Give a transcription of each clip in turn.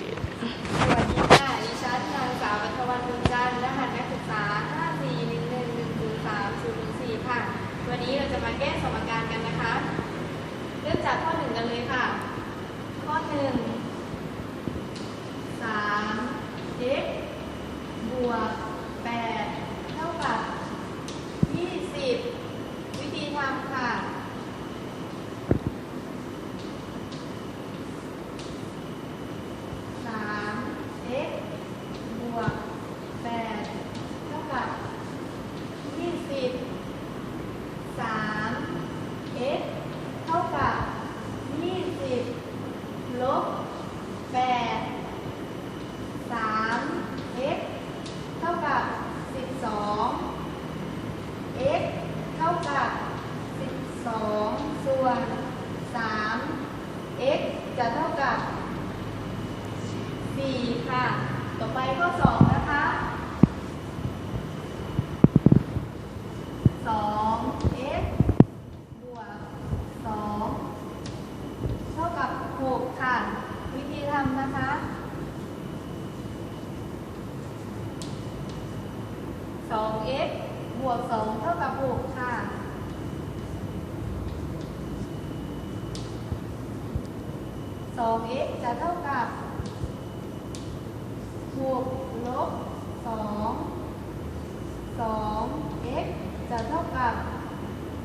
สวัสดีค่ะ ดิฉันนางสาวปัทวันบุญจันทร์รหัสนักศึกษา 541110304 ค่ะ วันนี้เราจะมาแก้สมการกันนะคะ เริ่มจากข้อหนึ่งกันเลยค่ะ ข้อหนึ่งสาม x บวกแปดเท่ากับยี่สิบวิธีทำค่ะ สาม x บวกแปดเท่ากับยี่สิบสาม x เท่ากับยี่สิบลบแปดสาม x เท่ากับสิบสอง x เท่ากับสิบสอง ส่วนสาม x จะเท่ากับสี่ค่ะ ต่อไปข้อสองนะคะสอง x บวกสองเท่ากับหกค่ะ วิธีทำนะคะสอง x บวกสองเท่ากับหกค่ะ 2x จะเท่ากับหกลบ2 2x จะเท่ากับ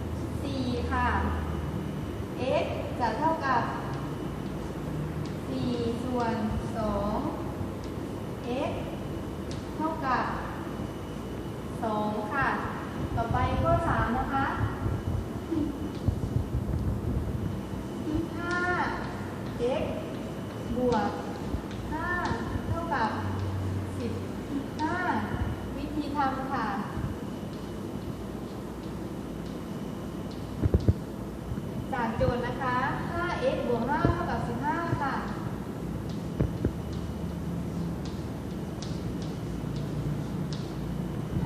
4 ค่ะ x จะเท่ากับสี่ส่วนสอง x เท่ากับสองค่ะ ต่อไปข้อสามนะคะห้า x บ วกห้าเท่ากับสิบห้าวิธีทำค่ะ จากโจทย์นะคะ 5x บวก5เท่ากับ 15 ค่ะ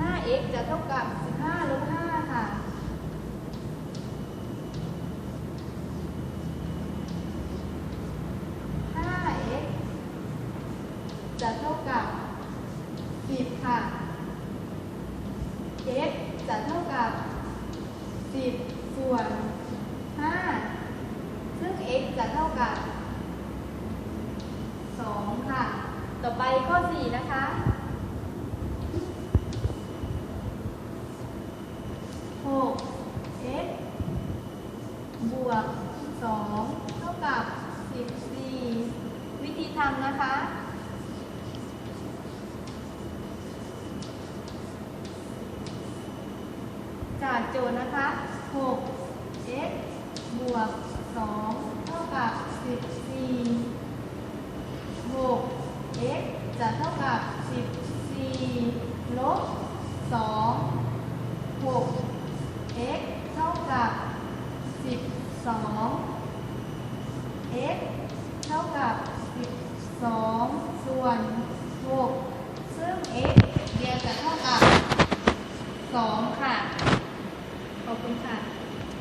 5x จะเท่ากับ 15ลบ5ค่ะ 5x จะเท่ากับ 10 ค่ะ x จะเท่ากับ 10 ส่วน 5 ซึ่ง x จะเท่ากับ 2 ค่ะ ต่อไปข้อ 4 นะคะ6 x บวก 2 เท่ากับ 14 วิธีทำนะคะ จากโจทย์นะคะ 6 x บวก 2 เท่ากับ 14 6 x จะเท่ากับ 14 ลบ 2 6 x เท่ากับ 12 x เท่ากับ 12 ส่วน 6